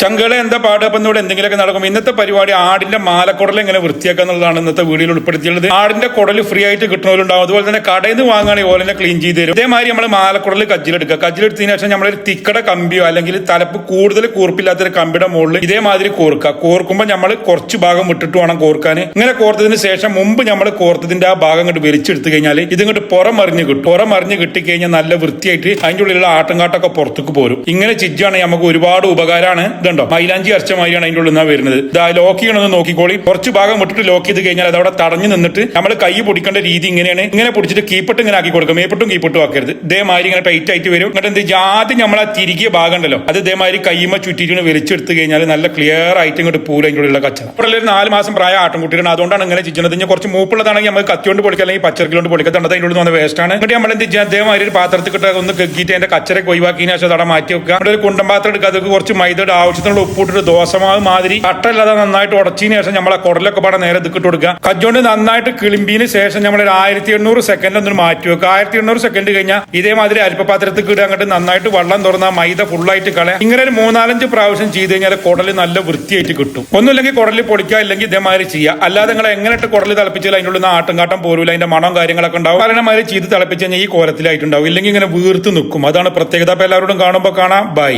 ചങ്കളെ എന്താ പാട് അപ്പം ഇവിടെ എന്തെങ്കിലുമൊക്കെ നടക്കും? ഇന്നത്തെ പരിപാടി ആടിന്റെ മാലക്കുടൽ എങ്ങനെ വൃത്തിയാക്കുക എന്നുള്ളതാണ് ഇന്നത്തെ വീഡിയോയിൽ ഉൾപ്പെടുത്തിയുള്ളത് ആടിന്റെ കുടൽ ഫ്രീ ആയിട്ട് കിട്ടുന്നവരുണ്ടാവും. അതുപോലെ തന്നെ കടയിൽ നിന്ന് വാങ്ങുകയാണെങ്കിൽ ഓലെ ക്ലീൻ ചെയ്ത് തരും. ഇതേമാതിരി നമ്മൾ മാലക്കുടൽ കജ്ജിലെടുക്കുക. കജ്ജിലെടുത്തതിന് ശേഷം നമ്മൾ ഒരു തിക്കട കമ്പിയോ അല്ലെങ്കിൽ തലപ്പ് കൂടുതൽ കൂർപ്പില്ലാത്തൊരു കമ്പിയുടെ മുകളിൽ ഇതേമാതിരി കോർക്കുക. കോർക്കുമ്പോൾ നമ്മൾ കുറച്ച് ഭാഗം വിട്ടിട്ട് വേണം കോർക്കാൻ. ഇങ്ങനെ കോർത്തതിന് ശേഷം മുമ്പ് നമ്മൾ കോർത്തതിന്റെ ആ ഭാഗം ഇങ്ങോട്ട് വലിച്ചെടുത്തു കഴിഞ്ഞാൽ ഇതിങ്ങോട്ട് പുറമറിഞ്ഞ് കിട്ടും. പുറമറിഞ്ഞ് കിട്ടിക്കഴിഞ്ഞാൽ നല്ല വൃത്തിയായിട്ട് അതിന്റെ ഉള്ളിലുള്ള ആട്ടം കാട്ടൊക്കെ പുറത്തേക്ക് പോരും. ഇങ്ങനെ ചിജ്ജാണെങ്കിൽ നമുക്ക് ഒരുപാട് ഉപകാരമാണ്. ഇതുണ്ടോ മൈലാഞ്ചി അരച്ച മാതിരിയാണ് അതിന്റെ ഉള്ളിൽ നിന്നാണ് വരുന്നത്. ഇതാ ലോക്ക് ചെയ്യണമെന്ന് നോക്കിക്കോളി. കുറച്ച് ഭാഗം വിട്ടിട്ട് ലോക്ക് ചെയ്ത് കഴിഞ്ഞാൽ അത് അവിടെ തടഞ്ഞു നിന്നിട്ട് നമ്മൾ കൈ പൊടിക്കേണ്ട രീതി ഇങ്ങനെയാണ്. ഇങ്ങനെ പൊടിച്ചിട്ട് കീപ്പിട്ട് ഇങ്ങനെ ആക്കി കൊടുക്കും. മേപ്പിട്ടും കീപ്പിട്ടും ആക്കരുത്. ഇതേമാതിരി ഇങ്ങനെ ടൈറ്റ് ആയിട്ട് വരും. എന്നിട്ട് എന്ത്? ആദ്യം നമ്മൾ ആ തിരികിയ ഭാഗം ഉണ്ടല്ലോ. അത് ഇതേമാതിരി കൈമ ചുറ്റിട്ട് വലിച്ചെടുത്ത് കഴിഞ്ഞാൽ നല്ല ക്ലിയർ ആയിട്ട് ഇങ്ങോട്ട് പൂല അതിന്റെ ഉള്ളിലുള്ള കച്ചറ ഇവിടെ ഒരു നാല് മാസം പ്രായ ആട്ടുംകുട്ടിയാണ് അതുകൊണ്ടാണ് ഇങ്ങനെ ചിച്ചണത്. ഇനി കുറച്ച് മൂപ്പുള്ളതാണെങ്കിൽ നമുക്ക് കത്തിയോണ്ട് പൊളിക്കാൻ അല്ലെങ്കിൽ പച്ചക്കറിലോണ്ട് പൊളിക്കാം തണ്ടത് അതിന്റെ ഉള്ളിൽ വന്ന വേസ്റ്റ് ആണ്. എന്നിട്ട് നമ്മൾ എന്ത് ചെയ്യാം? അതേമാതിരി ഒരു പാത്രത്തിൽ കിട്ടുക ഒന്ന് കെക്കിയിട്ട് അതിന്റെ കച്ചറൊക്കെ ഒഴിവാക്കിയതിനു ശേഷം അവിടെ മാറ്റി വെക്കുക. ഒരു കുണ്ടം പാത്രം എടുക്കുക. അതൊക്കെ കുറച്ച് മൈദയുടെ ആവശ്യത്തിനുള്ള ഉപ്പിട്ടിട്ട് ദോശമാവ് മാതിരി കട്ടല്ലാതെ നന്നായിട്ട് ഉടച്ചതിന് ശേഷം നമ്മളെ കുടലൊക്കെ പാടെ നേരെ ദിക്കിട്ട് കൊടുക്കുക. കജ്ജോണ്ട് നന്നായിട്ട് കിളിമ്പിന് ശേഷം നമ്മൾ ഒരു ആയിരത്തി എണ്ണൂറ് സെക്കൻഡ് ഒന്ന് മാറ്റി വെക്കുക. ആയിരത്തി എണ്ണൂറ് സെക്കൻഡ് കഴിഞ്ഞാൽ ഇതേമാതിരി അരിപ്പപാത്രത്തിൽ ഇടുക. അങ്ങോട്ട് നന്നായിട്ട് വെള്ളം തുറന്ന മൈദ ഫുള്ളായിട്ട് കളയാം. ഇങ്ങനെ ഒരു മൂന്നാലഞ്ച് പ്രാവശ്യം ചെയ്ത് കഴിഞ്ഞാൽ കുടൽ നല്ല വൃത്തിയായിട്ട് കിട്ടും. ഒന്നുമില്ലെങ്കിൽ കുടലിൽ പൊടിക്കുക ഇല്ലെങ്കിൽ ഇതേമാതിരി ചെയ്യുക. അല്ലാതെ നിങ്ങൾ എങ്ങനെ ഇട്ട് കുടൽ തിളപ്പിച്ചാൽ അതിന്റെ ആട്ടും കാട്ടം പോരൂല. അതിന്റെ മണം കാര്യങ്ങളൊക്കെ ഉണ്ടാവും. കാരണമാതിരി ചെയ്ത് തിളപ്പിച്ച് കഴിഞ്ഞാൽ ഈ കോലത്തിലായിട്ടുണ്ടാവും. ഇല്ലെങ്കിൽ ഇങ്ങനെ വീർത്ത് നിൽക്കും. അതാണ് പ്രത്യേകത. അപ്പൊ എല്ലാവരോടും കാണുമ്പോൾ കാണാം. ബൈ